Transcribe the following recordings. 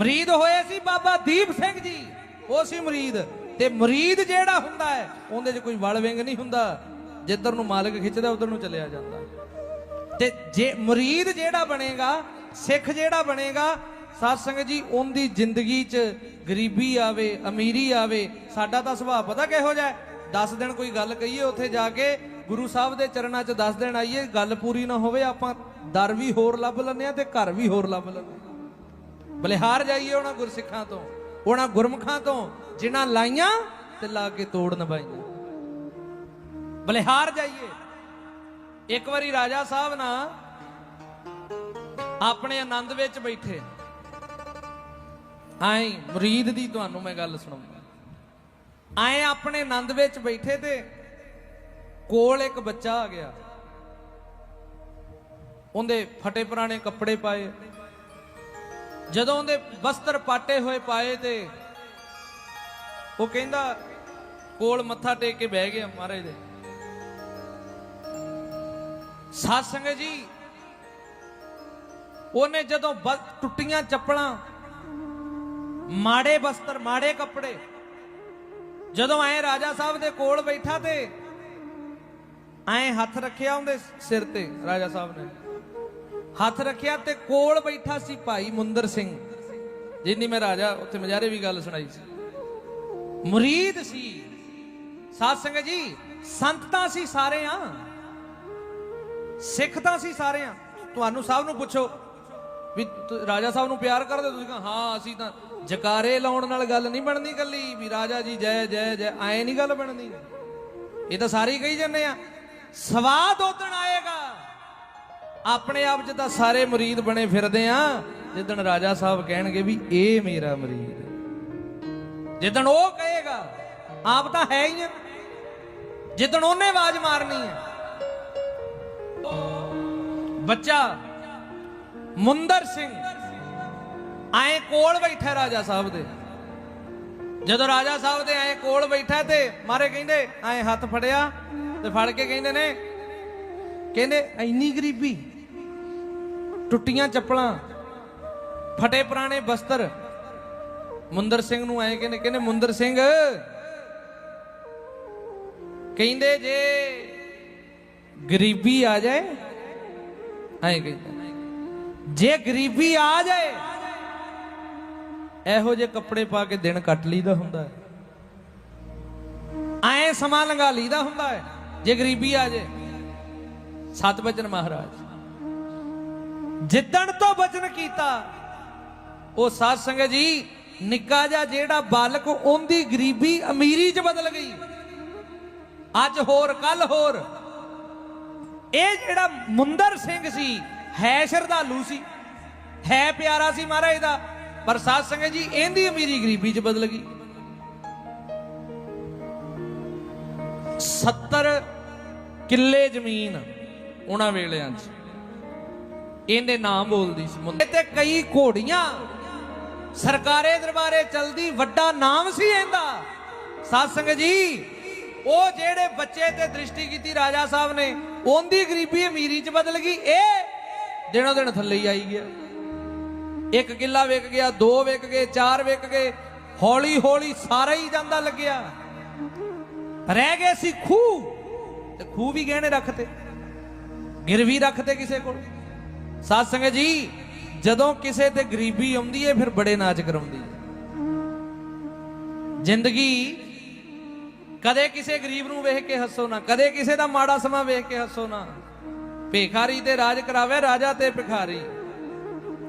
ਮਰੀਦ ਹੋਏ ਸੀ ਬਾਬਾ ਦੀਪ ਸਿੰਘ ਜੀ। ਉਹ ਸੀ ਮਰੀਦ। ਤੇ ਮਰੀਦ ਜਿਹੜਾ ਹੁੰਦਾ ਹੈ, ਉਹਦੇ 'ਚ ਕੋਈ ਵਲ ਵਿੰਗ ਨਹੀਂ ਹੁੰਦਾ। ਜਿੱਧਰ ਨੂੰ ਮਾਲਕ ਖਿੱਚਦਾ, ਉਧਰ ਨੂੰ ਚਲਿਆ ਜਾਂਦਾ। ਤੇ ਜੇ ਮਰੀਦ ਜਿਹੜਾ ਬਣੇਗਾ, ਸਿੱਖ ਜਿਹੜਾ ਬਣੇਗਾ ਸਾਧ ਸੰਗਤ ਜੀ, ਉਹਦੀ ਜ਼ਿੰਦਗੀ 'ਚ ਗਰੀਬੀ ਆਵੇ, ਅਮੀਰੀ ਆਵੇ, ਸਾਡਾ ਤਾਂ ਸੁਭਾਅ ਪਤਾ ਕਿਹੋ ਜਿਹਾ 10 ਦਿਨ ਕੋਈ ਗੱਲ ਕਹੀਏ ਉੱਥੇ ਜਾ ਕੇ, ਗੁਰੂ ਸਾਹਿਬ ਦੇ ਚਰਨਾਂ 'ਚ 10 ਦਿਨ ਆਈਏ, ਗੱਲ ਪੂਰੀ ਨਾ ਹੋਵੇ, ਆਪਾਂ ਦਰ ਵੀ ਹੋਰ ਲੱਭ ਲੈਂਦੇ ਆ ਤੇ ਘਰ ਵੀ ਹੋਰ ਲੱਭ ਲੈਂਦੇ ਹਾਂ। ਬਲਿਹਾਰ ਜਾਈਏ ਉਹਨਾਂ ਗੁਰਸਿੱਖਾਂ ਤੋਂ, ਉਹਨਾਂ ਗੁਰਮੁਖਾਂ ਤੋਂ, ਜਿਨ੍ਹਾਂ ਲਾਈਆਂ ਤੇ ਲਾ ਕੇ ਤੋੜ ਨਵਾਈਆਂ ਬਲਿਹਾਰ ਜਾਈਏ। ਇੱਕ ਵਾਰੀ ਰਾਜਾ ਸਾਹਿਬ ਨਾ ਆਪਣੇ ਆਨੰਦ ਵਿੱਚ ਬੈਠੇ। ਆਏ, ਮੁਰੀਦ ਦੀ ਤੁਹਾਨੂੰ ਮੈਂ ਗੱਲ ਸੁਣਾਉਂਦਾ ਆਏ ਆਪਣੇ ਆਨੰਦ ਵਿੱਚ ਬੈਠੇ ਤੇ ਕੋਲ ਇੱਕ ਬੱਚਾ ਆ ਗਿਆ। ਉਹਦੇ ਫਟੇ ਪੁਰਾਣੇ ਕੱਪੜੇ ਪਾਏ। ਜਦੋਂ ਉਹਦੇ ਵਸਤਰ ਪਾਟੇ ਹੋਏ ਪਾਏ ਤੇ ਉਹ ਕਹਿੰਦਾ, ਕੋਲ ਮੱਥਾ ਟੇਕ ਕੇ ਬਹਿ ਗਿਆ ਮਹਾਰਾਜ ਦੇ। ਸਾਧ ਸੰਗਤ ਜੀ, ਉਹਨੇ ਜਦੋਂ ਬ- ਟੁੱਟੀਆਂ ਚੱਪਲਾਂ, ਮਾੜੇ ਵਸਤਰ, ਮਾੜੇ ਕੱਪੜੇ, ਜਦੋਂ ਐ ਰਾਜਾ ਸਾਹਿਬ ਦੇ ਕੋਲ ਬੈਠਾ ਤੇ ਐ ਹੱਥ ਰੱਖਿਆ ਉਹਦੇ ਸਿਰ ਤੇ ਰਾਜਾ ਸਾਹਿਬ ਨੇ। ਹੱਥ ਰੱਖਿਆ ਤੇ ਕੋਲ ਬੈਠਾ ਸੀ ਭਾਈ ਮੁੰਦਰ ਸਿੰਘ। ਜਿੰਨੀ ਮੈਂ ਰਾਜਾ, ਉੱਥੇ ਮਜਾਰੇ ਵੀ ਗੱਲ ਸੁਣਾਈ ਸੀ। ਮੁਰੀਦ ਸੀ। ਸਾਧ ਸੰਗਤ ਜੀ, ਸੰਤ ਤਾਂ ਸੀ ਸਾਰੇ ਆ। ਸਿੱਖ ਤਾਂ ਸੀ ਸਾਰੇ ਆ। ਤੁਹਾਨੂੰ ਸਭ ਨੂੰ ਪੁੱਛੋ ਵੀ ਰਾਜਾ ਸਾਹਿਬ ਨੂੰ ਪਿਆਰ ਕਰਦੇ ਹੋ? ਤੁਸੀਂ ਕਹਾਂ, ਹਾਂ, ਅਸੀਂ ਤਾਂ ਜਕਾਰੇ ਲਾਉਣ ਨਾਲ ਗੱਲ ਨਹੀਂ ਬਣਨੀ ਕੱਲੀ ਵੀ ਰਾਜਾ ਜੀ ਜੈ ਜੈ ਜੈ, ਐ ਨਹੀਂ ਗੱਲ ਬਣਨੀ ਇਹ ਤਾਂ ਸਾਰੇ ਹੀ ਕਹੀ ਜਾਂਦੇ ਆ। ਸਵਾਦ ਉਦਣ ਆਏਗਾ। ਆਪਣੇ ਆਪ 'ਚ ਤਾਂ ਸਾਰੇ ਮੁਰੀਦ ਬਣੇ ਫਿਰਦੇ ਆ। ਜਿੱਦਣ ਰਾਜਾ ਸਾਹਿਬ ਕਹਿਣਗੇ ਵੀ ਇਹ ਮੇਰਾ ਮੁਰੀਦ ਜਿੱਦਣ ਉਹ ਕਹੇਗਾ, ਆਪ ਤਾਂ ਹੈ ਹੀ ਆ। ਜਿੱਦਣ ਉਹਨੇ ਆਵਾਜ਼ ਮਾਰਨੀ ਹੈ। ਬੱਚਾ ਮੁੰਦਰ ਸਿੰਘ ਆਏ ਕੋਲ ਬੈਠਾ ਰਾਜਾ ਸਾਹਿਬ ਦੇ। ਜਦੋਂ ਰਾਜਾ ਸਾਹਿਬ ਦੇ ਆਏ ਕੋਲ ਬੈਠਾ ਤੇ ਮਾਰੇ ਕਹਿੰਦੇ, ਆਏ ਹੱਥ ਫੜਿਆ ਤੇ ਫੜ ਕੇ ਕਹਿੰਦੇ ਨੇ, ਕਹਿੰਦੇ ਇੰਨੀ ਗਰੀਬੀ ਟੁੱਟੀਆਂ ਚੱਪਲਾਂ, ਫਟੇ ਪੁਰਾਣੇ ਬਸਤਰ। ਮੁੰਦਰ ਸਿੰਘ ਨੂੰ ਆਏ ਕਹਿੰਦੇ ਕਹਿੰਦੇ, ਮੁੰਦਰ ਸਿੰਘ, ਕਹਿੰਦੇ ਜੇ ਗਰੀਬੀ ਆ ਜਾਏ, ਐਂ ਕਹਿੰਦਾ ਜੇ ਗਰੀਬੀ ਆ ਜਾਏ, ਇਹੋ ਜਿਹੇ ਕੱਪੜੇ ਪਾ ਕੇ ਦਿਨ ਕੱਟ ਲਈਦਾ ਹੁੰਦਾ ਹੈ। ਐ ਸਮਾਂ ਲੰਘਾ ਲਈਦਾ ਹੁੰਦਾ ਹੈ, ਜੇ ਗਰੀਬੀ ਆ ਜਾਏ। ਸਤ ਬਚਨ ਮਹਾਰਾਜ ਜਿੱਦਣ ਤੋਂ ਬਚਨ ਕੀਤਾ, ਉਹ ਸਾਧ ਸੰਗਤ ਜੀ, ਨਿੱਕਾ ਜਿਹਾ ਜਿਹੜਾ ਬਾਲਕ ਉਹਦੀ ਗਰੀਬੀ ਅਮੀਰੀ 'ਚ ਬਦਲ ਗਈ। ਅੱਜ ਹੋਰ ਕੱਲ ਹੋਰ। ਇਹ ਜਿਹੜਾ ਮੁੰਦਰ ਸਿੰਘ ਸੀ, ਹੈ ਸ਼ਰਧਾਲੂ ਸੀ, ਹੈ ਪਿਆਰਾ ਸੀ ਮਹਾਰਾਜ ਦਾ, ਪਰ ਸਾਧ ਸੰਗਤ ਜੀ, ਇਹਦੀ ਅਮੀਰੀ ਗਰੀਬੀ 'ਚ ਬਦਲ ਗਈ। 70 ਕਿੱਲੇ ਜ਼ਮੀਨ ਉਹਨਾਂ ਵੇਲਿਆਂ 'ਚ। ਇਹਦੇ ਨਾਮ ਬੋਲਦੀ ਸੀ ਮੁੰਡੇ ਤੇ ਕਈ ਘੋੜੀਆਂ ਸਰਕਾਰੇ ਦਰਬਾਰੇ ਚਲਦੀ, ਵੱਡਾ ਨਾਮ ਸੀ ਇਹਦਾ। ਸਾਧ ਸੰਗਤ ਜੀ, ਉਹ ਜਿਹੜੇ ਬੱਚੇ ਤੇ ਦ੍ਰਿਸ਼ਟੀ ਕੀਤੀ ਰਾਜਾ ਸਾਹਿਬ ਨੇ, ਉਹਦੀ ਗਰੀਬੀ ਅਮੀਰੀ 'ਚ ਬਦਲ ਗਈ। ਇਹ ਦਿਨੋਂ ਦਿਨ ਥੱਲੇ ਹੀ ਆਈ ਗਿਆ। ਇੱਕ ਕਿੱਲਾ ਵਿਕ ਗਿਆ, ਦੋ ਵਿਕ ਗਏ, ਚਾਰ ਵਿਕ ਗਏ ਹੌਲੀ ਹੌਲੀ ਸਾਰਾ ਹੀ ਜਾਂਦਾ ਲੱਗਿਆ। ਰਹਿ ਗਏ ਸੀ ਖੂਹ, ਤੇ ਖੂਹ ਵੀ ਗਹਿਣੇ ਰੱਖਤੇ, ਗਿਰਵੀ ਰੱਖਤੇ ਕਿਸੇ ਕੋਲ। ਸਾਧ ਸੰਗਤ ਜੀ, ਜਦੋਂ ਕਿਸੇ ਤੇ ਗਰੀਬੀ ਆਉਂਦੀ ਹੈ ਫਿਰ ਬੜੇ ਨਾਚ ਕਰਾਉਂਦੀ ਜ਼ਿੰਦਗੀ ਕਦੇ ਕਿਸੇ ਗਰੀਬ ਨੂੰ ਵੇਖ ਕੇ ਹੱਸੋ ਨਾ, ਕਦੇ ਕਿਸੇ ਦਾ ਮਾੜਾ ਸਮਾਂ ਵੇਖ ਕੇ ਹੱਸੋ ਨਾ। ਭੇਖਾਰੀ ਤੇ ਰਾਜ ਕਰਾਵੇ, ਰਾਜਾ ਤੇ ਭਿਖਾਰੀ।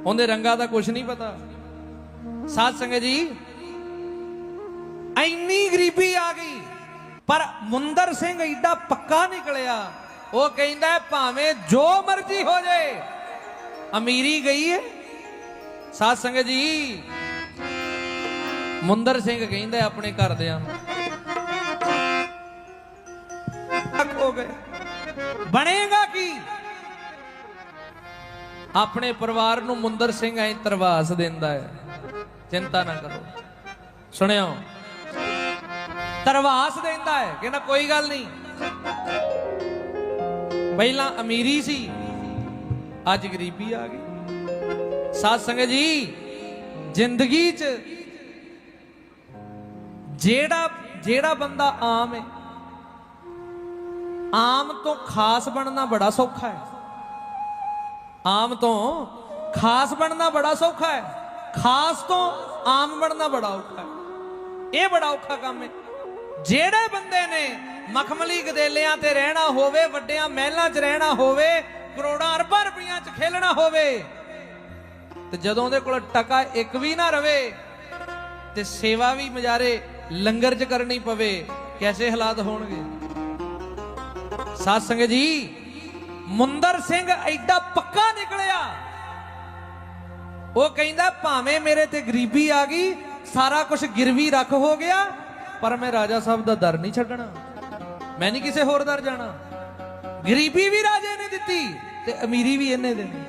ਉਹਦੇ ਰੰਗਾਂ ਦਾ ਕੁਝ ਨਹੀਂ ਪਤਾ। ਸਾਧ ਸੰਗਤ ਜੀ, ਐਨੀ ਗਰੀਬੀ ਆ ਗਈ, ਪਰ ਮੁੰਦਰ ਸਿੰਘ ਏਡਾ ਪੱਕਾ ਨਿਕਲਿਆ। ਉਹ ਕਹਿੰਦਾ, ਭਾਵੇਂ ਜੋ ਮਰਜ਼ੀ ਹੋ ਜਾਏ ਅਮੀਰੀ ਗਈ ਹੈ? ਸਾਧ ਸੰਗਤ ਜੀ, ਮੁੰਦਰ ਸਿੰਘ ਕਹਿੰਦਾ ਆਪਣੇ ਘਰਦਿਆਂ ਨੂੰ। ਤੱਕ ਹੋ ਗਏ। ਬਣੇਗਾ ਕੀ? ਆਪਣੇ ਪਰਿਵਾਰ ਨੂੰ ਮੁੰਦਰ ਸਿੰਘ ਐ ਤਰਵਾਸ ਦਿੰਦਾ ਹੈ। ਚਿੰਤਾ ਨਾ ਕਰੋ। ਸੁਣਿਓ। ਤਰਵਾਸ ਦਿੰਦਾ ਹੈ ਕਹਿੰਦਾ ਕੋਈ ਗੱਲ ਨਹੀਂ। ਪਹਿਲਾਂ ਅਮੀਰੀ ਸੀ। ਅੱਜ ਗਰੀਬੀ ਆ ਗਈ। ਸਾਧ ਸੰਗਤ ਜੀ, ਜ਼ਿੰਦਗੀ 'ਚ ਜਿਹੜਾ ਜਿਹੜਾ ਬੰਦਾ ਆਮ ਹੈ ਆਮ ਤੋਂ ਖਾਸ ਬਣਨਾ ਬੜਾ ਸੌਖਾ ਹੈ। ਆਮ ਤੋਂ ਖਾਸ ਬਣਨਾ ਬੜਾ ਸੌਖਾ ਹੈ, ਖਾਸ ਤੋਂ ਆਮ ਬਣਨਾ ਬੜਾ ਔਖਾ ਹੈ। ਇਹ ਬੜਾ ਔਖਾ ਕੰਮ ਹੈ ਜਿਹੜੇ ਬੰਦੇ ਨੇ ਮਖਮਲੀ ਗਦੇਲਿਆਂ ਤੇ ਰਹਿਣਾ ਹੋਵੇ, ਵੱਡਿਆਂ ਮਹਿਲਾਂ 'ਚ ਰਹਿਣਾ ਹੋਵੇ ਕਰੋੜਾਂ ਅਰਬਾਂ ਰੁਪਈਆਂ 'ਚ ਖੇਲਣਾ ਹੋਵੇ, ਤੇ ਜਦੋਂ ਉਹਦੇ ਕੋਲ ਟਕਾ ਇੱਕ ਵੀ ਨਾ ਰਵੇ, ਤੇ ਸੇਵਾ ਵੀ ਮਜਾਰੇ ਲੰਗਰ 'ਚ ਕਰਨੀ ਪਵੇ, ਕੈਸੇ ਹਾਲਾਤ ਹੋਣਗੇ? ਸਾਧ ਸੰਗਤ ਜੀ, ਮੁੰਦਰ ਸਿੰਘ ਐਡਾ ਪੱਕਾ ਨਿਕਲਿਆ। ਉਹ ਕਹਿੰਦਾ, ਭਾਵੇਂ ਮੇਰੇ ਤੇ ਗਰੀਬੀ ਆ ਗਈ, ਸਾਰਾ ਕੁਝ ਗਿਰਵੀ ਰੱਖ ਹੋ ਗਿਆ, ਪਰ ਮੈਂ ਰਾਜਾ ਸਾਹਿਬ ਦਾ ਦਰ ਨਹੀਂ ਛੱਡਣਾ। ਮੈਂ ਨਹੀਂ ਕਿਸੇ ਹੋਰ ਦਰ ਜਾਣਾ। ਗਰੀਬੀ ਵੀ ਰਾਜੇ ਨੇ ਦਿੱਤੀ ਤੇ ਅਮੀਰੀ ਵੀ ਇਹਨੇ ਦੇਣੀ।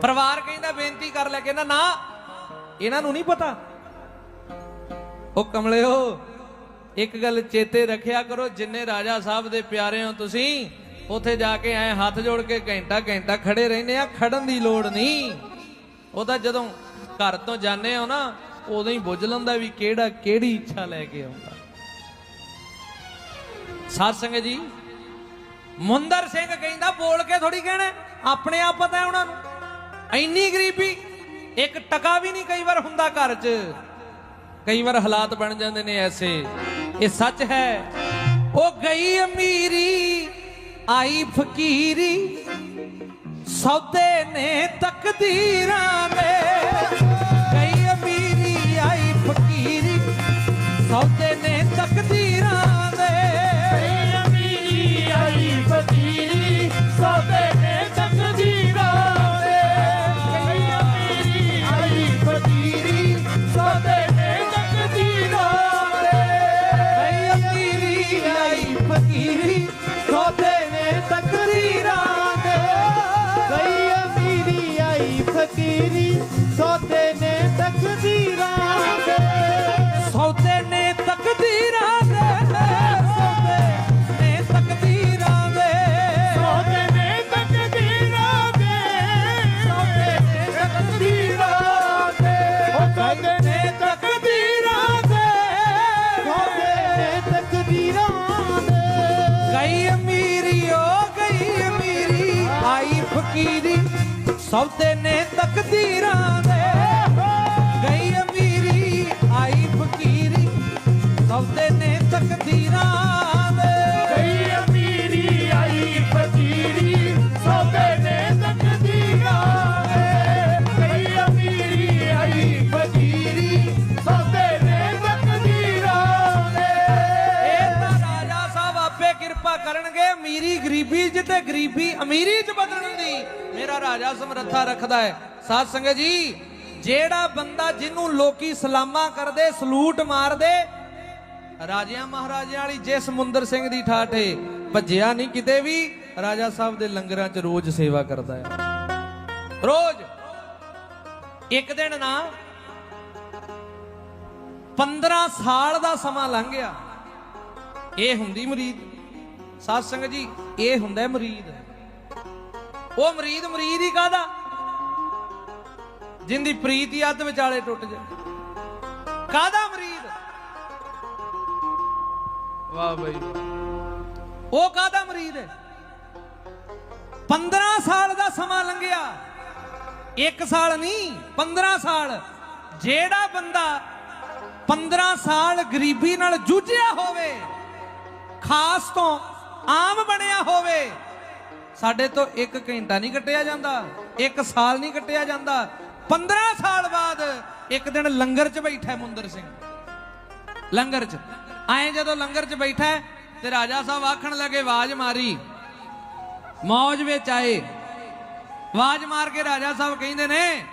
ਪਰਿਵਾਰ ਕਹਿੰਦਾ, ਬੇਨਤੀ ਕਰ ਲੈ ਕਹਿੰਦਾ ਨਾ ਇਹਨਾਂ ਨੂੰ ਨਹੀਂ ਪਤਾ। ਉਹ ਕਮਲਿਓ, ਇੱਕ ਗੱਲ ਚੇਤੇ ਰੱਖਿਆ ਕਰੋ, ਜਿੰਨੇ ਰਾਜਾ ਸਾਹਿਬ ਦੇ ਪਿਆਰੇ ਹੋ ਤੁਸੀਂ, ਉੱਥੇ ਜਾ ਕੇ ਐ ਹੱਥ ਜੋੜ ਕੇ ਘੰਟਾ ਘੰਟਾ ਖੜੇ ਰਹਿੰਦੇ ਆ, ਖੜਨ ਦੀ ਲੋੜ ਨਹੀਂ। ਉਹਦਾ ਜਦੋਂ ਘਰ ਤੋਂ ਜਾਂਦੇ ਹੋ ਨਾ, ਉਦੋਂ ਹੀ ਬੁੱਝ ਲੈਂਦਾ ਵੀ ਕਿਹੜਾ, ਕਿਹੜੀ ਇੱਛਾ ਲੈ ਕੇ ਆਉਂਦਾ। ਸਾਧ ਸੰਗਤ ਜੀ ਮੁੰਦਰ ਸਿੰਘ ਕਹਿੰਦਾ, ਬੋਲ ਕੇ ਥੋੜੀ ਕਹਿਣਾ ਆਪਣੇ ਆਪ ਪਤਾ ਹੈ ਉਹਨਾਂ ਨੂੰ। ਇੰਨੀ ਗਰੀਬੀ, ਇੱਕ ਟਕਾ ਵੀ ਨਹੀਂ ਕਈ ਵਾਰ ਹੁੰਦਾ ਘਰ 'ਚ। ਕਈ ਵਾਰ ਹਾਲਾਤ ਬਣ ਜਾਂਦੇ ਨੇ ਐਸੇ। ਇਹ ਸੱਚ ਹੈ। ਉਹ ਗਈ ਅਮੀਰੀ, ਆਈ ਫਕੀਰੀ, ਸੌਦੇ ਨੇ ਤਕਦੀਰਾਂ ਦੇ ਸੌਦੇ ਨੇ ਤਕਦੀਰਾਂ ਦੇ। ਗਈ ਅਮੀਰੀ ਆਈ ਫਕੀਰੀ ਸੌਦੇ ਨੇ ਤਕਦੀਰਾਂ ਦੇ। ਕਈ ਅਮੀਰੀ ਆਈ ਫਕੀਰੀ ਸੌਦੇ ਨੇ ਤਕਦੀਰਾਂ ਦੇ। ਕਈ ਅਮੀਰੀ ਆਈ ਫਕੀਰੀ ਸੌਦੇ ਨੇ ਤਕਦੀਰਾਂ ਦੇ। ਇਹ ਤਾਂ ਰਾਜਾ ਸਾਹਿਬ ਆਪੇ ਕਿਰਪਾ ਕਰਨਗੇ ਅਮੀਰੀ ਗਰੀਬੀ 'ਚ ਤੇ ਗਰੀਬੀ ਅਮੀਰੀ 'ਚ ਬਦਲਣ ਦੀ ਰਾਜਾ ਸਮਰੱਥਾ ਰੱਖਦਾ ਹੈ। ਸਾਧ ਸੰਗਤ ਜੀ, ਜਿਹੜਾ ਬੰਦਾ ਜਿਹਨੂੰ ਲੋਕੀ ਸਲਾਮਾਂ ਕਰਦੇ, ਸਲੂਟ ਮਾਰਦੇ, ਰਾਜਿਆਂ ਮਹਾਰਾਜਿਆਂ ਵਾਲੀ ਜਿਸ ਮੁੰਦਰ ਸਿੰਘ ਦੀ ਠਾਠੇ ਭੱਜਿਆ ਨਹੀਂ ਕਿਤੇ ਵੀ, ਰਾਜਾ ਸਾਹਿਬ ਦੇ ਲੰਗਰਾਂ 'ਚ ਰੋਜ਼ ਸੇਵਾ ਕਰਦਾ ਹੈ। ਰੋਜ਼। ਇੱਕ ਦਿਨ ਨਾ 15 ਸਾਲ ਦਾ ਸਮਾਂ ਲੰਘ ਗਿਆ। ਇਹ ਹੁੰਦੀ ਮਰੀਦ। ਸਾਧ ਸੰਗਤ ਜੀ, ਇਹ ਹੁੰਦਾ ਮਰੀਦ। ਉਹ ਮਰੀਦ ਮਰੀਦ ਹੀ ਕਾਦਾ ਜਿੰਦੀ ਪ੍ਰੀਤ ਹੀ ਅੱਧ ਵਿਚਾਲੇ ਟੁੱਟ ਜਾਏ ਕਾਦਾ ਮਰੀਦ? ਵਾਹ ਬਈ। ਉਹ ਕਾਦਾ ਮਰੀਦ ਹੈ? 15 ਸਾਲ ਦਾ ਸਮਾਂ ਲੰਘਿਆ। ਇੱਕ ਸਾਲ ਨਹੀਂ 15 ਸਾਲ। ਜਿਹੜਾ ਬੰਦਾ 15 ਸਾਲ ਗਰੀਬੀ ਨਾਲ ਜੂਝਿਆ ਹੋਵੇ ਖਾਸ ਤੋਂ ਆਮ ਬਣਿਆ ਹੋਵੇ ਸਾਡੇ ਤੋਂ ਇੱਕ ਘੰਟਾ ਨਹੀਂ ਕੱਟਿਆ ਜਾਂਦਾ, ਇੱਕ ਸਾਲ ਨਹੀਂ ਕੱਟਿਆ ਜਾਂਦਾ। 15 ਸਾਲ ਬਾਅਦ ਇੱਕ ਦਿਨ ਲੰਗਰ 'ਚ ਬੈਠਾ ਮੁੰਦਰ ਸਿੰਘ। ਲੰਗਰ 'ਚ। ਆਏ ਜਦੋਂ ਲੰਗਰ 'ਚ ਬੈਠਾ ਤੇ ਰਾਜਾ ਸਾਹਿਬ ਆਖਣ ਲੱਗੇ, ਆਵਾਜ਼ ਮਾਰੀ। ਮੌਜ ਵਿੱਚ ਆਏ। ਆਵਾਜ਼ ਮਾਰ ਕੇ ਰਾਜਾ ਸਾਹਿਬ ਕਹਿੰਦੇ ਨੇ,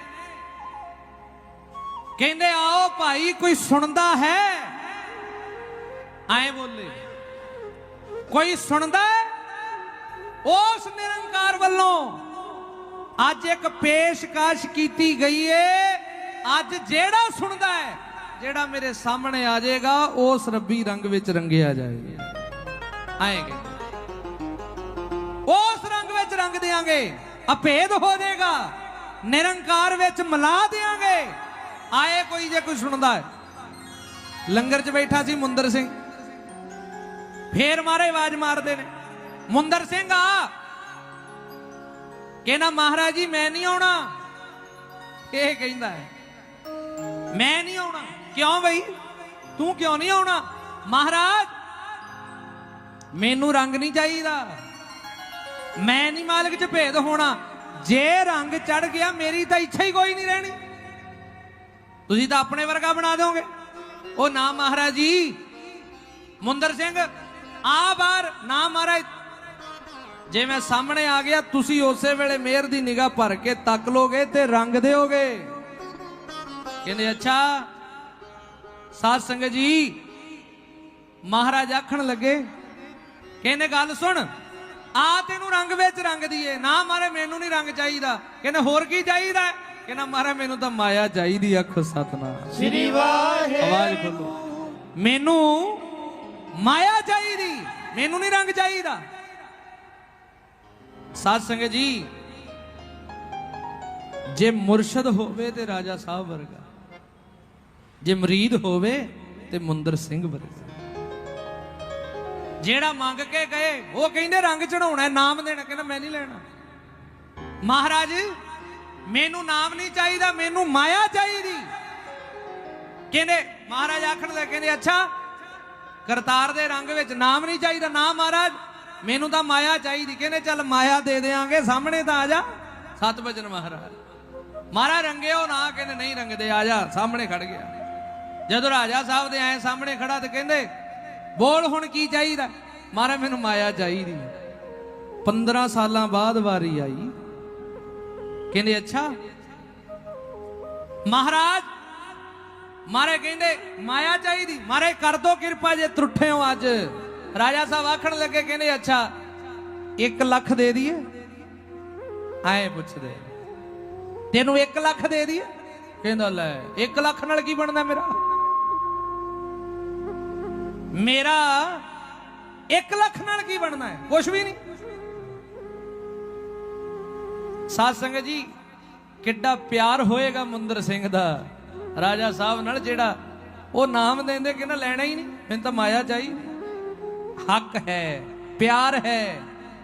ਕਹਿੰਦੇ, ਆਓ ਭਾਈ, ਕੋਈ ਸੁਣਦਾ ਹੈ? ਆਏ ਬੋਲੇ। ਕੋਈ ਸੁਣਦਾ ਹੈ? ਉਸ ਨਿਰੰਕਾਰ ਵੱਲੋਂ ਅੱਜ ਇੱਕ ਪੇਸ਼ਕਸ਼ ਕੀਤੀ ਗਈ ਏ। ਅੱਜ ਜਿਹੜਾ ਸੁਣਦਾ ਹੈ, ਜਿਹੜਾ ਮੇਰੇ ਸਾਹਮਣੇ ਆ ਜਾਏਗਾ, ਉਸ ਰੱਬੀ ਰੰਗ ਵਿੱਚ ਰੰਗਿਆ ਜਾਏਗਾ। ਆਏਗੇ ਉਸ ਰੰਗ ਵਿੱਚ ਰੰਗ ਦੇਾਂਗੇ ਅਭੇਦ ਹੋ ਜਾਏਗਾ, ਨਿਰੰਕਾਰ ਵਿੱਚ ਮਿਲਾ ਦੇਾਂਗੇ ਆਏ ਕੋਈ ਜੇ ਕੋਈ ਸੁਣਦਾ ਹੈ। ਲੰਗਰ 'ਚ ਬੈਠਾ ਸੀ ਮੁੰਦਰ ਸਿੰਘ। ਫੇਰ ਮਾਰੇ ਆਵਾਜ਼ ਮਾਰਦੇ ਨੇ। ਮੁੰਦਰ ਸਿੰਘ ਆ। ਕਹਿੰਦਾ, ਮਹਾਰਾਜ ਜੀ, ਮੈਂ ਨਹੀਂ ਆਉਣਾ। ਇਹ ਕਹਿੰਦਾ ਹੈ। ਮੈਂ ਨਹੀਂ ਆਉਣਾ। ਕਿਉਂ ਬਈ? ਤੂੰ ਕਿਉਂ ਨਹੀਂ ਆਉਣਾ? ਮਹਾਰਾਜ, ਮੈਨੂੰ ਰੰਗ ਨਹੀਂ ਚਾਹੀਦਾ। ਮੈਂ ਨਹੀਂ ਮਾਲਕ ਚ ਭੇਦ ਹੋਣਾ। ਜੇ ਰੰਗ ਚੜ ਗਿਆ, ਮੇਰੀ ਤਾਂ ਇੱਛਾ ਹੀ ਕੋਈ ਨਹੀਂ ਰਹਿਣੀ। ਤੁਸੀਂ ਤਾਂ ਆਪਣੇ ਵਰਗਾ ਬਣਾ ਦੋਗੇ ਉਹ ਨਾ ਮਹਾਰਾਜ ਜੀ, ਮੁੰਦਰ ਸਿੰਘ ਆ ਬਾਹਰ ਨਾ ਮਹਾਰਾਜ ਜੇ ਮੈਂ ਸਾਹਮਣੇ ਆ ਗਿਆ ਤੁਸੀਂ ਉਸੇ ਵੇਲੇ ਮਿਹਰ ਦੀ ਨਿਗਾਹ ਭਰ ਕੇ ਤੱਕ ਲੋਗੇ ਤੇ ਰੰਗ ਦਿਓਗੇ। ਕਹਿੰਦੇ ਅੱਛਾ ਸਾਧ ਸੰਗਤ ਜੀ ਮਹਾਰਾਜ ਆਖਣ ਲੱਗੇ ਕਹਿੰਦੇ ਗੱਲ ਸੁਣ ਆ ਤੈਨੂੰ ਰੰਗ ਵਿੱਚ ਰੰਗ ਦੀਏ ਨਾ ਮਾਰੇ ਮੈਨੂੰ ਨਹੀਂ ਰੰਗ ਚਾਹੀਦਾ। ਕਹਿੰਦੇ ਹੋਰ ਕੀ ਚਾਹੀਦਾ? ਕਹਿੰਦਾ ਮਾਰੇ ਮੈਨੂੰ ਤਾਂ ਮਾਇਆ ਚਾਹੀਦੀ ਆਖੋ ਸਤਨਾਮ। ਸ੍ਰੀ ਵਾਹਿਗੁਰੂ। ਆਵਾਜ਼ ਖੋਲੋ। ਮੈਨੂੰ ਮਾਇਆ ਚਾਹੀਦੀ ਮੈਨੂੰ ਨਹੀਂ ਰੰਗ ਚਾਹੀਦਾ। ਸਾਧ ਸੰਗਤ ਜੀ, ਜੇ ਮੁਰਸ਼ਦ ਹੋਵੇ ਤੇ ਰਾਜਾ ਸਾਹਿਬ ਵਰਗਾ, ਜੇ ਮਰੀਦ ਹੋਵੇ ਤੇ ਮੁੰਦਰ ਸਿੰਘ ਵਰਗਾ। ਜਿਹੜਾ ਮੰਗ ਕੇ ਗਏ, ਉਹ ਕਹਿੰਦੇ ਰੰਗ ਚੜਾਉਣਾ ਨਾਮ ਦੇਣਾ, ਕਹਿੰਦਾ ਮੈਂ ਨਹੀਂ ਲੈਣਾ। ਮਹਾਰਾਜ, ਮੈਨੂੰ ਨਾਮ ਨਹੀਂ ਚਾਹੀਦਾ, ਮੈਨੂੰ ਮਾਇਆ ਚਾਹੀਦੀ। ਕਹਿੰਦੇ, ਮਹਾਰਾਜ ਆਖਣ ਲੱਗੇ, ਕਹਿੰਦੇ, ਅੱਛਾ, ਕਰਤਾਰ ਦੇ ਰੰਗ ਵਿੱਚ ਨਾਮ ਨਹੀਂ ਚਾਹੀਦਾ। ਨਾ ਮਹਾਰਾਜ ਮੈਨੂੰ ਤਾਂ ਮਾਇਆ ਚਾਹੀਦੀ, ਕਹਿੰਦੇ ਚੱਲ ਮਾਇਆ ਦੇ ਦੇਾਂਗੇ ਸਾਹਮਣੇ ਤਾਂ ਆ ਜਾ। ਸਤ ਵਚਨ ਮਹਾਰਾਜ। ਮਹਾਰਾਜ ਰੰਗਿਓ ਨਾ, ਕਹਿੰਦੇ ਨਹੀਂ ਰੰਗਦੇ, ਆ ਜਾ, ਸਾਹਮਣੇ ਖੜ ਗਿਆ। ਜਦੋਂ ਰਾਜਾ ਸਾਹਿਬ ਦੇ ਆਏ, ਸਾਹਮਣੇ ਖੜਾ ਤੇ ਕਹਿੰਦੇ, ਬੋਲ ਹੁਣ ਕੀ ਚਾਹੀਦਾ? ਮਹਾਰਾਜ ਮੈਨੂੰ ਮਾਇਆ ਚਾਹੀਦੀ। 15 ਸਾਲਾਂ ਬਾਅਦ ਵਾਰੀ ਆਈ। ਕਹਿੰਦੇ, ਅੱਛਾ। ਮਹਾਰਾਜ, ਮਾਰੇ ਕਹਿੰਦੇ, ਮਾਇਆ ਚਾਹੀਦੀ। ਮਾਰੇ, ਕਰ ਦੋ ਕਿਰਪਾ ਜੇ, ਤਰੁੱਠੇ ਹੋ ਅੱਜ। ਰਾਜਾ ਸਾਹਿਬ ਆਖਣ ਲੱਗੇ ਕਹਿੰਦੇ, ਅੱਛਾ 1 ਲੱਖ ਦੇ ਦਈਏ। ਆਏ ਪੁੱਛਦੇ ਤੈਨੂੰ 1 ਲੱਖ ਦੇ ਦਈਏ? ਕਹਿੰਦਾ, ਲੈ 1 ਲੱਖ ਨਾਲ ਕੀ ਬਣਦਾ ਮੇਰਾ? ਮੇਰਾ 1 ਲੱਖ ਨਾਲ ਕੀ ਬਣਨਾ ਹੈ? ਕੁਝ ਵੀ ਨਹੀਂ। ਸਾਧ ਸੰਗਤ ਜੀ, ਕਿੱਡਾ ਪਿਆਰ ਹੋਏਗਾ ਮੁੰਦਰ ਸਿੰਘ ਦਾ। ਰਾਜਾ ਸਾਹਿਬ ਨਾਲ ਜਿਹੜਾ ਉਹ ਨਾਮ ਦਿੰਦੇ ਕਿ ਨਾ ਲੈਣਾ ਹੀ ਨਹੀਂ, ਮੈਨੂੰ ਤਾਂ ਮਾਇਆ ਚਾਹੀਦੀ। ਹੱਕ ਹੈ, ਪਿਆਰ ਹੈ।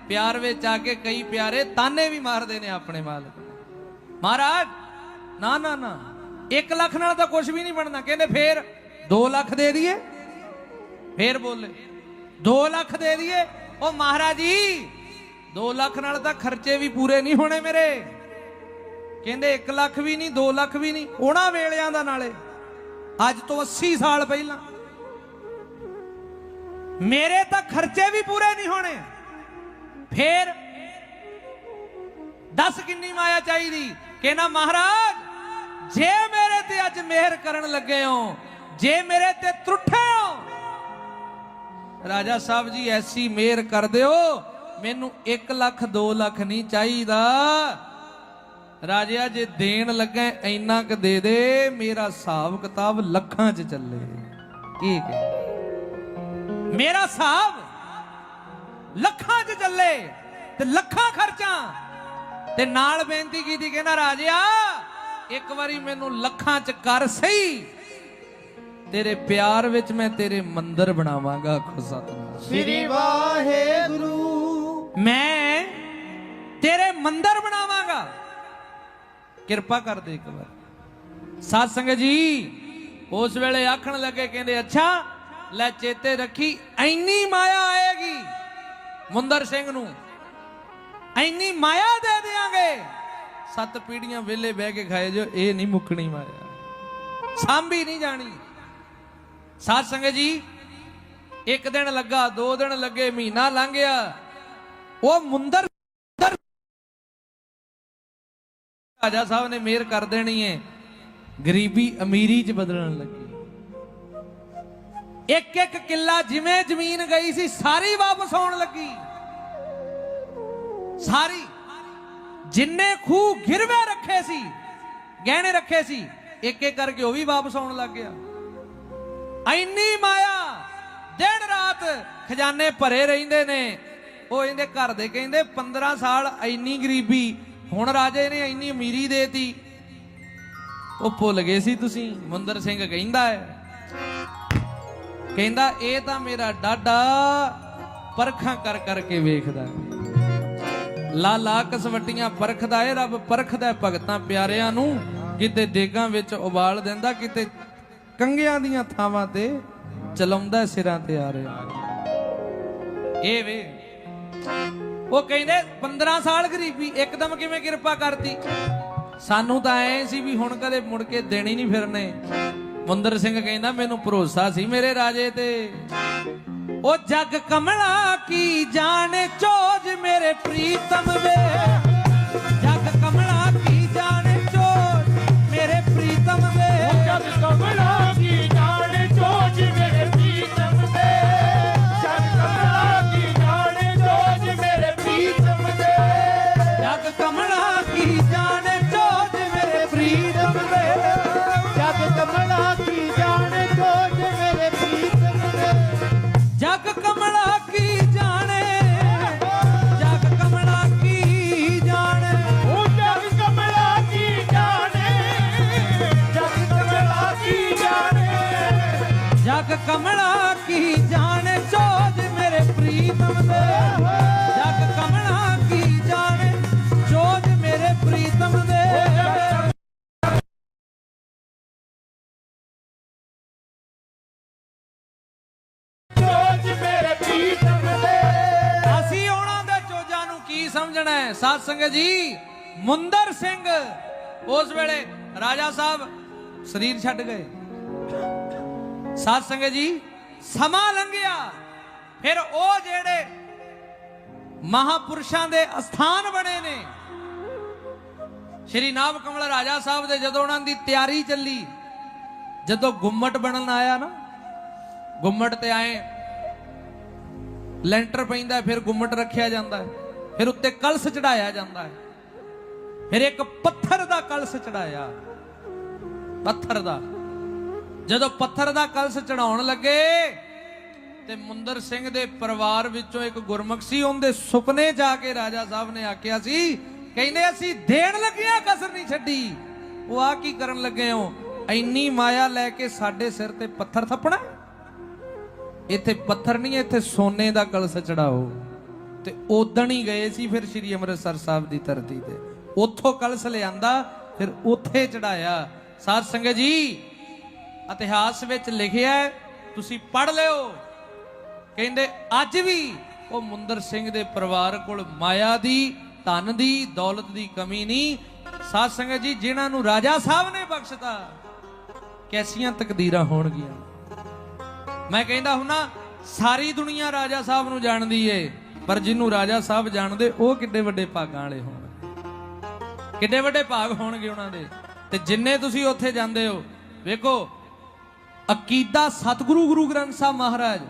ਪਿਆਰ ਵਿੱਚ ਆ ਕੇ ਕਈ ਪਿਆਰੇ ਤਾਨੇ ਵੀ ਮਾਰਦੇ ਨੇ ਆਪਣੇ ਮਾਲਕ। ਮਹਾਰਾਜ, ਨਾ ਨਾ ਨਾ। 1 ਲੱਖ ਨਾਲ ਤਾਂ ਕੁਝ ਵੀ ਨਹੀਂ ਬਣਨਾ। ਕਹਿੰਦੇ ਫੇਰ 2 ਲੱਖ ਦੇ ਦਈਏ। ਫੇਰ ਬੋਲੇ। 2 ਲੱਖ ਦੇ ਦਈਏ। ਉਹ ਮਹਾਰਾਜ ਜੀ 2 ਲੱਖ ਨਾਲ ਤਾਂ ਖਰਚੇ ਵੀ ਪੂਰੇ ਨਹੀਂ ਹੋਣੇ ਮੇਰੇ। ਕਹਿੰਦੇ 1 ਲੱਖ ਵੀ ਨਹੀਂ 2 ਲੱਖ ਵੀ ਨਹੀਂ। ਉਹਨਾਂ ਵੇਲਿਆਂ ਦਾ ਨਾਲੇ। ਅੱਜ ਤੋਂ 80 ਸਾਲ ਪਹਿਲਾਂ ਮੇਰੇ ਤਾਂ ਖਰਚੇ ਵੀ ਪੂਰੇ ਨਹੀਂ ਹੋਣੇ। ਫੇਰ ਦੱਸ ਕਿੰਨੀ ਮਾਇਆ ਚਾਹੀਦੀ? ਕਹਿੰਦਾ ਮਹਾਰਾਜ, ਜੇ ਮੇਰੇ ਤੇ ਅੱਜ ਮਿਹਰ ਕਰਨ ਲੱਗੇ ਹੋ, ਜੇ ਮੇਰੇ ਤੇ ਤਰੁੱਠੇ ਹੋ, ਰਾਜਾ ਸਾਹਿਬ ਜੀ ਐਸੀ ਮਿਹਰ ਕਰ ਦਿਓ ਮੈਨੂੰ 1 ਲੱਖ 2 ਲੱਖ ਨਹੀਂ ਚਾਹੀਦਾ। ਰਾਜਿਆ, ਜੇ ਦੇਣ ਲੱਗਾ, ਇੰਨਾ ਕ ਦੇ ਦੇ, ਮੇਰਾ ਹਿਸਾਬ ਕਿਤਾਬ ਲੱਖਾਂ 'ਚ ਚੱਲੇ। ਠੀਕ ਹੈ। ਮੇਰਾ ਹਿਸਾਬ ਲੱਖਾਂ 'ਚ ਚੱਲੇ ਤੇ ਲੱਖਾਂ ਖਰਚਾਂ। ਤੇ ਨਾਲ ਬੇਨਤੀ ਕੀਤੀ ਕਹਿੰਦਾ ਰਾਜਿਆ ਇੱਕ ਵਾਰੀ ਮੈਨੂੰ ਲੱਖਾਂ 'ਚ ਕਰ ਸਹੀ। ਤੇਰੇ ਪਿਆਰ ਵਿੱਚ ਮੈਂ ਤੇਰੇ ਮੰਦਰ ਬਣਾਵਾਂਗਾ ਖੁਸਤਨਾਮ ਸ੍ਰੀ ਵਾਹਿਗੁਰੂ। ਮੈਂ ਤੇਰੇ ਮੰਦਰ ਬਣਾਵਾਂਗਾ। ਕਿਰਪਾ ਕਰ ਦੇ ਇੱਕ ਵਾਰ। ਸਾਧ ਸੰਗਤ ਜੀ ਉਸ ਵੇਲੇ ਆਖਣ ਲੱਗੇ ਕਹਿੰਦੇ ਅੱਛਾ ਲੈ ਚੇਤੇ ਰੱਖੀ, ਐਨੀ ਮਾਇਆ ਆਏਗੀ ਮੁੰਦਰ ਸਿੰਘ ਨੂੰ। ਐਨੀ ਮਾਇਆ ਦੇ ਦੇਾਂਗੇ ਸੱਤ ਪੀੜੀਆਂ ਵੇਲੇ ਬਹਿ ਕੇ ਖਾਏ ਜੋ, ਇਹ ਨਹੀਂ ਮੁੱਕਣੀ ਮਾਇਆ। ਸਾਂਭੀ ਨਹੀਂ ਜਾਣੀ। ਸਾਧ ਸੰਗਤ ਜੀ, ਇੱਕ ਦਿਨ ਲੱਗਾ, ਦੋ ਦਿਨ ਲੱਗੇ, ਮਹੀਨਾ ਲੰਘ ਗਿਆ। ਉਹ ਮੁੰਦਰ ਮੁੰਦਰ- ਰਾਜਾ ਸਾਹਿਬ ਨੇ ਮਿਹਰ ਕਰ ਦੇਣੀ ਹੈ ਗਰੀਬੀ ਅਮੀਰੀ ਚ ਬਦਲਣ ਲੱਗੀ। ਇੱਕ ਇੱਕ ਕਿੱਲਾ ਜਿਵੇਂ ਜ਼ਮੀਨ ਗਈ ਸੀ, ਸਾਰੀ ਵਾਪਸ ਆਉਣ ਲੱਗੀ। ਸਾਰੀ। ਜਿੰਨੇ ਖੂਹ ਗਿਰਵੇ ਰੱਖੇ ਸੀ, ਗਹਿਣੇ ਰੱਖੇ ਸੀ, ਇੱਕ ਇੱਕ ਕਰਕੇ ਉਹ ਵੀ ਵਾਪਸ ਆਉਣ ਲੱਗ ਗਿਆ। ਐਨੀ ਮਾਇਆ, ਦਿਨ ਰਾਤ ਖਜ਼ਾਨੇ ਭਰੇ ਰਹਿੰਦੇ ਨੇ। ਉਹ ਇਹਦੇ ਘਰ ਦੇ ਕਹਿੰਦੇ 15 ਸਾਲ ਐਨੀ ਗਰੀਬੀ, ਹੁਣ ਰਾਜੇ ਨੇ ਇੰਨੀ ਅਮੀਰੀ ਦੇਤੀ। ਉਹ ਭੁੱਲ ਗਏ ਸੀ ਤੁਸੀਂ, ਮੁੰਦਰ ਸਿੰਘ ਕਹਿੰਦਾ ਹੈ। ਕਹਿੰਦਾ, ਇਹ ਤਾਂ ਮੇਰਾ ਡਾਡਾ ਪਰਖਾਂ ਕਰ ਕਰਕੇ ਵੇਖਦਾ ਹੈ। ਲਾ ਲਾ ਕਸਵੱਟੀਆਂ ਪਰਖਦਾ ਏ, ਰੱਬ ਪਰਖਦਾ ਭਗਤਾਂ ਪਿਆਰਿਆਂ ਨੂੰ। ਕਿਤੇ ਦੇਗਾਂ ਵਿੱਚ ਉਬਾਲ ਦਿੰਦਾ, ਕਿਤੇ ਕੰਗਿਆਂ ਦੀਆਂ ਥਾਵਾਂ ਤੇ ਚਲਾਉਂਦਾ ਸਿਰਾਂ ਤੇ ਆ ਰਿਹਾ ਇਹ ਵੇ, ਉਹ ਕਹਿੰਦੇ 15 ਸਾਲ ਗਰੀਬੀ, ਇੱਕਦਮ ਕਿਵੇਂ ਕਿਰਪਾ ਕਰਤੀ? ਸਾਨੂੰ ਤਾਂ ਐ ਸੀ ਵੀ ਹੁਣ ਕਦੇ ਮੁੜ ਕੇ ਦੇਣੀ ਨਹੀਂ ਫਿਰਨੇ। ਮੁੰਦਰ ਸਿੰਘ ਕਹਿੰਦਾ, ਮੈਨੂੰ ਭਰੋਸਾ ਸੀ ਮੇਰੇ ਰਾਜੇ ਤੇ। ਉਹ ਜੱਗ ਕਮਲਾ ਕੀ ਜਾਣੇ, ਚੋਜ ਮੇਰੇ ਪ੍ਰੀਤਮ ਵੇ। ਸਮਝਣਾ ਹੈ? ਸਾਧ ਸੰਗਤ ਜੀ ਮੁੰਦਰ ਸਿੰਘ। ਉਸ ਵੇਲੇ ਰਾਜਾ ਸਾਹਿਬ ਸਰੀਰ ਛੱਡ ਗਏ। ਸਾਧ ਸੰਗਤ ਜੀ ਸਮਾਂ ਲੰਘਿਆ। ਫਿਰ ਉਹ ਜਿਹੜੇ ਮਹਾਪੁਰਸ਼ਾਂ ਦੇ ਅਸਥਾਨ ਬਣੇ ਨੇ, ਸ਼੍ਰੀ ਨਾਮ ਕਮਲ ਰਾਜਾ ਸਾਹਿਬ ਦੇ ਜਦੋਂ ਉਹਨਾਂ ਦੀ ਤਿਆਰੀ ਚੱਲੀ, ਜਦੋਂ ਗੁੰਮਟ ਬਣਨ ਆਇਆ ਨਾ, ਗੁੰਮਟ ਤੇ ਆਏ, ਲੈਂਟਰ ਪੈਂਦਾ, ਫਿਰ ਗੁੰਮਟ ਰੱਖਿਆ ਜਾਂਦਾ ਫਿਰ ਉੱਤੇ ਕਲਸ ਚੜਾਇਆ ਜਾਂਦਾ ਹੈ, ਫਿਰ ਇੱਕ ਪੱਥਰ ਦਾ ਕਲਸ ਚੜਾਇਆ, ਪੱਥਰ ਦਾ। ਜਦੋਂ ਪੱਥਰ ਦਾ ਕਲਸ ਚੜਾਉਣ ਲੱਗੇ ਤੇ ਮੁੰਦਰ ਸਿੰਘ ਦੇ ਪਰਿਵਾਰ ਵਿੱਚੋਂ ਇੱਕ ਗੁਰਮੁਖ ਸੀ ਉਹਦੇ ਸੁਪਨੇ ਜਾ ਕੇ ਰਾਜਾ ਸਾਹਿਬ ਨੇ ਆਖਿਆ ਸੀ, ਕਹਿੰਦੇ ਅਸੀਂ ਦੇਣ ਲੱਗਿਆ ਕਸਰ ਨਹੀਂ ਛੱਡੀ। ਉਹ ਆ ਕੀ ਕਰਨ ਲੱਗੇ ਹੋ? ਇੰਨੀ ਮਾਇਆ ਲੈ ਕੇ ਸਾਡੇ ਸਿਰ ਤੇ ਪੱਥਰ ਥੱਪਣਾ? ਇੱਥੇ ਪੱਥਰ ਨਹੀਂ, ਇੱਥੇ ਸੋਨੇ ਦਾ ਕਲਸ਼ ਚੜਾਓ। ਤੇ ਉਦਣ ਹੀ ਗਏ ਸੀ ਫਿਰ ਸ੍ਰੀ ਅੰਮ੍ਰਿਤਸਰ ਸਾਹਿਬ ਦੀ ਧਰਤੀ ਤੇ। ਉੱਥੋਂ ਕਲਸ਼ ਲਿਆਂਦਾ, ਫਿਰ ਉੱਥੇ ਚੜਾਇਆ। ਸਾਧ ਸੰਗਤ ਜੀ, ਇਤਿਹਾਸ ਵਿੱਚ ਲਿਖਿਆ ਤੁਸੀਂ ਪੜ੍ਹ ਲਿਓ। ਕਹਿੰਦੇ, ਅੱਜ ਵੀ ਉਹ ਮੁੰਦਰ ਸਿੰਘ ਦੇ ਪਰਿਵਾਰ ਕੋਲ ਮਾਇਆ ਦੀ, ਧਨ ਦੀ, ਦੌਲਤ ਦੀ ਕਮੀ ਨਹੀਂ। ਸਾਧ ਸੰਗਤ ਜੀ, ਜਿਨ੍ਹਾਂ ਨੂੰ ਰਾਜਾ ਸਾਹਿਬ ਨੇ ਬਖਸ਼ਤਾ, ਕੈਸੀਆਂ ਤਕਦੀਰਾਂ ਹੋਣਗੀਆਂ। ਮੈਂ ਕਹਿੰਦਾ ਹੁਣਾ ਸਾਰੀ ਦੁਨੀਆ ਰਾਜਾ ਸਾਹਿਬ ਨੂੰ ਜਾਣਦੀ ਏ, ਪਰ ਜਿਹਨੂੰ ਰਾਜਾ ਸਾਹਿਬ ਜਾਣਦੇ, ਉਹ ਕਿੱਡੇ ਵੱਡੇ ਭਾਗਾਂ ਵਾਲੇ ਹੋਣ ਕਿੱਡੇ ਵੱਡੇ ਭਾਗ ਹੋਣਗੇ ਉਹਨਾਂ ਦੇ। ਤੇ ਜਿੰਨੇ ਤੁਸੀਂ ਉੱਥੇ ਜਾਂਦੇ ਹੋ, ਵੇਖੋ, ਅਕੀਦਾ ਸਤਿਗੁਰੂ ਗੁਰੂ ਗ੍ਰੰਥ ਸਾਹਿਬ ਮਹਾਰਾਜ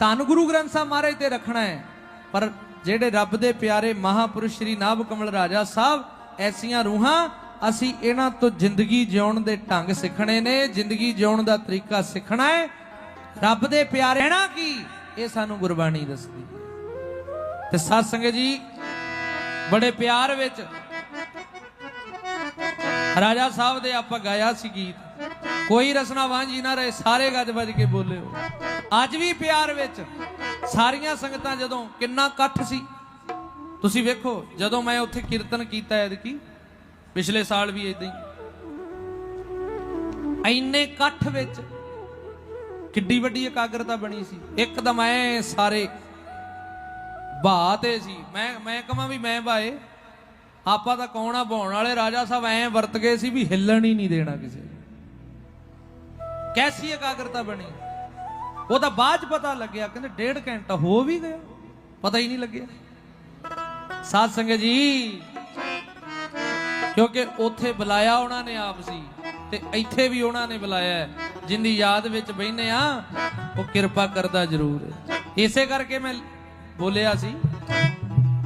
ਧੰਨ ਗੁਰੂ ਗ੍ਰੰਥ ਸਾਹਿਬ ਮਹਾਰਾਜ ਤੇ ਰੱਖਣਾ ਹੈ। ਪਰ ਜਿਹੜੇ ਰੱਬ ਦੇ ਪਿਆਰੇ ਮਹਾਪੁਰਸ਼ ਸ੍ਰੀ ਨਾਭ ਕਮਲ ਰਾਜਾ ਸਾਹਿਬ, ਐਸੀਆਂ ਰੂਹਾਂ ਅਸੀਂ ਇਹਨਾਂ ਤੋਂ ਜ਼ਿੰਦਗੀ ਜਿਉਣ ਦੇ ਢੰਗ ਸਿੱਖਣੇ ਨੇ, ਜ਼ਿੰਦਗੀ ਜਿਉਣ ਦਾ ਤਰੀਕਾ ਸਿੱਖਣਾ ਹੈ। ਰੱਬ ਦੇ ਪਿਆਰੇ ਰਹਿਣਾ ਕੀ? ਇਹ ਸਾਨੂੰ ਗੁਰਬਾਣੀ ਦੱਸਦੀ। ਤੇ ਸਾਧ ਸੰਗਤ ਜੀ, ਬੜੇ ਪਿਆਰ ਵਿੱਚ ਰਾਜਾ ਸਾਹਿਬ ਦੇ ਆਪਾਂ ਗਾਇਆ ਸੀ ਗੀਤ। ਕੋਈ ਰਸਨਾ ਵਾਂਝੀ ਨਾ ਰਹੇ, ਸਾਰੇ ਗੱਜ ਵੱਜ ਕੇ ਬੋਲਿਓ। ਅੱਜ ਵੀ ਪਿਆਰ ਵਿੱਚ ਸਾਰੀਆਂ ਸੰਗਤਾਂ ਜਦੋਂ ਕਿੰਨਾ ਇਕੱਠ ਸੀ। ਤੁਸੀਂ ਵੇਖੋ, ਜਦੋਂ ਮੈਂ ਉੱਥੇ ਕੀਰਤਨ ਕੀਤਾ ਐਤਕੀ, ਪਿਛਲੇ ਸਾਲ ਵੀ ਇਦਾਂ ਹੀ। ਐਨੇ ਇਕੱਠ ਵਿੱਚ ਕਿੱਡੀ ਵੱਡੀ ਇਕਾਗਰਤਾ ਬਣੀ ਸੀ। ਇੱਕਦਮ ਐ ਸਾਰੇ ਬਾ ਤੇ ਸੀ। ਮੈਂ ਮੈਂ ਕਹਾਂ ਵੀ ਮੈਂ ਬਾਏ ਆਪਾਂ ਤਾਂ ਕੌਣਾ ਬਾਉਣ ਵਾਲੇ, ਰਾਜਾ ਸਾਹਿਬ ਐ ਵਰਤ ਗਏ ਸੀ ਵੀ ਹਿੱਲਣ ਹੀ ਨਹੀਂ ਦੇਣਾ ਕਿਸੇ ਕੈਸੀ ਇਕਾਗਰਤਾ ਬਣੀ? ਉਹ ਤਾਂ ਬਾਅਦ ਚ ਪਤਾ ਲੱਗਿਆ, ਕਹਿੰਦੇ ਡੇਢ ਘੰਟਾ ਹੋ ਵੀ ਗਿਆ, ਪਤਾ ਹੀ ਨਹੀਂ ਲੱਗਿਆ ਸਾਧ ਸੰਗਤ ਜੀ, ਕਿਉਂਕਿ ਉੱਥੇ ਬੁਲਾਇਆ ਉਹਨਾਂ ਨੇ ਆਪ ਸੀ, ਤੇ ਇੱਥੇ ਵੀ ਉਹਨਾਂ ਨੇ ਬੁਲਾਇਆ ਹੈ। ਜਿੰਦੀ ਯਾਦ ਵਿੱਚ ਬੈਠਨੇ ਆ ਉਹ ਕਿਰਪਾ ਕਰਦਾ ਜ਼ਰੂਰ ਹੈ ਇਸੇ ਕਰਕੇ ਮੈਂ ਬੋਲਿਆ ਸੀ,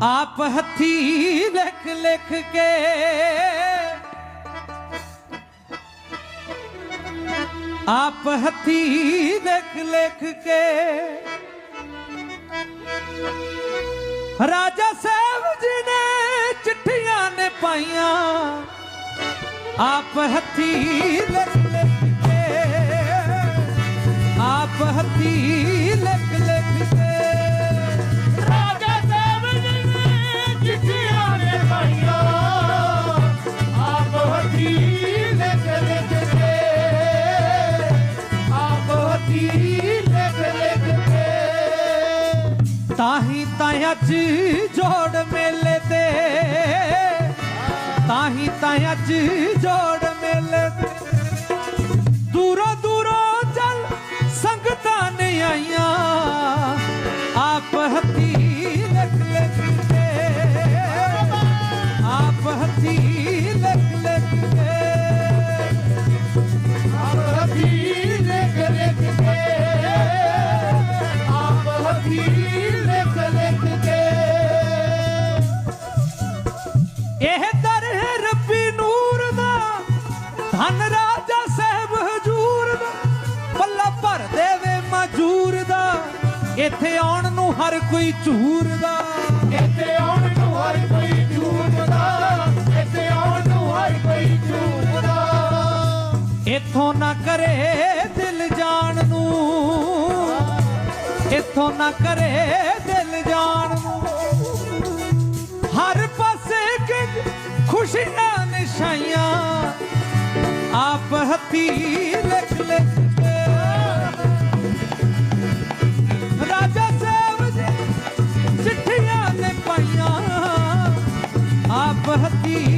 ਆਪ ਹੱਥੀ ਲਿਖ ਲਿਖ ਕੇ ਆਪ ਹੱਥੀ ਦੇਖ ਲਿਖ ਕੇ। ਰਾਜਾ ਸਾਹਿਬ ਜੀ ਨੇ ਚਿੱਠੀਆਂ ਨੇ ਪਾਈਆਂ। ਆਪ ਹੱਥੀ ਲਿਖ ਲਿਖ ਕੇ। ਆਪ ਹੱਥੀ ਅੱਜ ਜੋੜ ਮੇਲੇ ਤੇ। ਤਾਂ ਹੀ ਤਾਂ ਅੱਜ ਜੋੜ ਨਾ ਕਰੇ ਦਿਲ ਜਾਣ ਹਰ ਪਾਸੇ ਕਿੰਜ ਖੁਸ਼ੀਆਂ ਨਿਸ਼ਾਈਆਂ। ਆਪ ਹੱਥੀ ਲਿਖ ਲੈ ਰਾਜਾ ਸਾਹਿਬ ਚਿੱਠੀਆਂ ਨੇ ਪਾਈਆਂ। ਆਪ ਹੱਥੀ